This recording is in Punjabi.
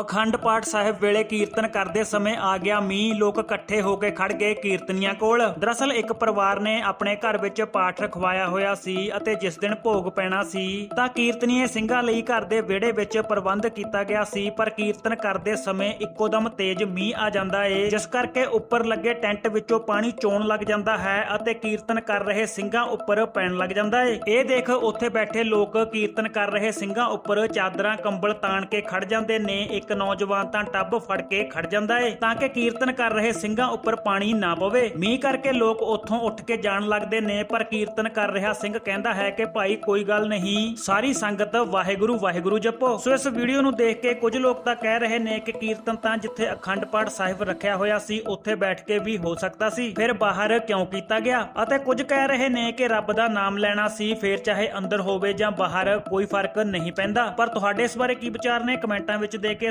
ਅਖੰਡ ਪਾਠ ਸਾਹਿਬ ਵੇਲੇ ਕੀਰਤਨ ਕਰਦੇ ਸਮੇਂ ਆ ਗਿਆ ਮੀਂਹ, ਲੋਕ ਇਕੱਠੇ ਹੋ ਕੇ ਖੜ ਗਏ ਕੀਰਤਨੀਆਂ ਕੋਲ। ਦਰਅਸਲ ਇੱਕ ਪਰਿਵਾਰ ਨੇ ਆਪਣੇ ਘਰ ਵਿੱਚ ਪਾਠ ਰਖਵਾਇਆ ਹੋਇਆ ਸੀ ਅਤੇ ਜਿਸ ਦਿਨ ਭੋਗ ਪੈਣਾ ਸੀ, ਤਾਂ ਕੀਰਤਨੀਏ ਸਿੰਘਾਂ ਲਈ ਘਰ ਦੇ ਵਿਹੜੇ ਵਿੱਚ ਪ੍ਰਬੰਧ ਕੀਤਾ ਗਿਆ ਸੀ, ਪਰ ਕੀਰਤਨ ਕਰਦੇ ਸਮੇਂ ਇੱਕੋਦਮ ਤੇਜ਼ ਮੀਂਹ ਆ ਜਾਂਦਾ ਏ, ਜਿਸ ਕਰਕੇ ਉੱਪਰ ਲੱਗੇ ਟੈਂਟ ਵਿੱਚੋਂ ਪਾਣੀ ਚੋਣ ਲੱਗ ਜਾਂਦਾ ਹੈ ਅਤੇ ਕੀਰਤਨ ਕਰ ਰਹੇ ਸਿੰਘਾਂ ਉੱਪਰ ਪੈਣ ਲੱਗ ਜਾਂਦਾ ਏ। ਇਹ ਦੇਖ ਉੱਥੇ ਬੈਠੇ ਲੋਕ ਕੀਰਤਨ ਕਰ ਰਹੇ ਸਿੰਘਾਂ ਉੱਪਰ ਚਾਦਰਾਂ, ਕੰਬਲ ਤਾਣ ਕੇ ਖੜ ਜਾਂਦੇ ਨੇ, ਇੱਕ ਨੌਜਵਾਨ ਤਾਂ ਟੱਬ ਫੜ ਕੇ ਖੜ ਜਾਂਦਾ ਏ, ਤਾਂ ਕਿ ਕੀਰਤਨ ਕਰ ਰਹੇ ਸਿੰਘਾਂ ਉੱਪਰ ਪਾਣੀ ਨਾ ਪਵੇ। ਮੀਂਹ ਕਰਕੇ ਲੋਕ ਉੱਥੋਂ ਉੱਠ ਕੇ ਜਾਣ ਲੱਗਦੇ ਨੇ, ਪਰ ਕੀਰਤਨ ਕਰ ਰਿਹਾ ਸਿੰਘ ਕਹਿੰਦਾ ਹੈ ਕਿ ਭਾਈ ਕੋਈ ਗੱਲ ਨਹੀਂ, ਸਾਰੀ ਸੰਗਤ ਵਾਹਿਗੁਰੂ ਵਾਹਿਗੁਰੂ ਜਪੋ। ਸੋ ਇਸ ਵੀਡੀਓ ਨੂੰ ਦੇਖ ਕੇ ਕੁਝ ਲੋਕ ਤਾਂ ਕਹਿ ਰਹੇ ਨੇ ਕਿ ਕੀਰਤਨ ਤਾਂ ਜਿੱਥੇ ਅਖੰਡ ਪਾਠ ਸਾਹਿਬ ਰੱਖਿਆ ਹੋਇਆ ਸੀ, ਉੱਥੇ ਬੈਠ ਕੇ ਵੀ ਹੋ ਸਕਦਾ ਸੀ, ਫਿਰ ਬਾਹਰ ਕਿਉਂ ਕੀਤਾ ਗਿਆ? ਅਤੇ ਕੁਝ ਕਹਿ ਰਹੇ ਨੇ ਕਿ ਰੱਬ ਦਾ ਨਾਮ ਲੈਣਾ ਸੀ, ਫਿਰ ਚਾਹੇ ਅੰਦਰ ਹੋਵੇ ਜਾਂ ਬਾਹਰ, ਕੋਈ ਫ਼ਰਕ ਨਹੀਂ ਪੈਂਦਾ। ਪਰ ਤੁਹਾਡੇ ਇਸ ਬਾਰੇ ਕੀ ਵਿਚਾਰ ਨੇ? ਕਮੈਂਟਾਂ ਵਿੱਚ ਦੇ ਕੇ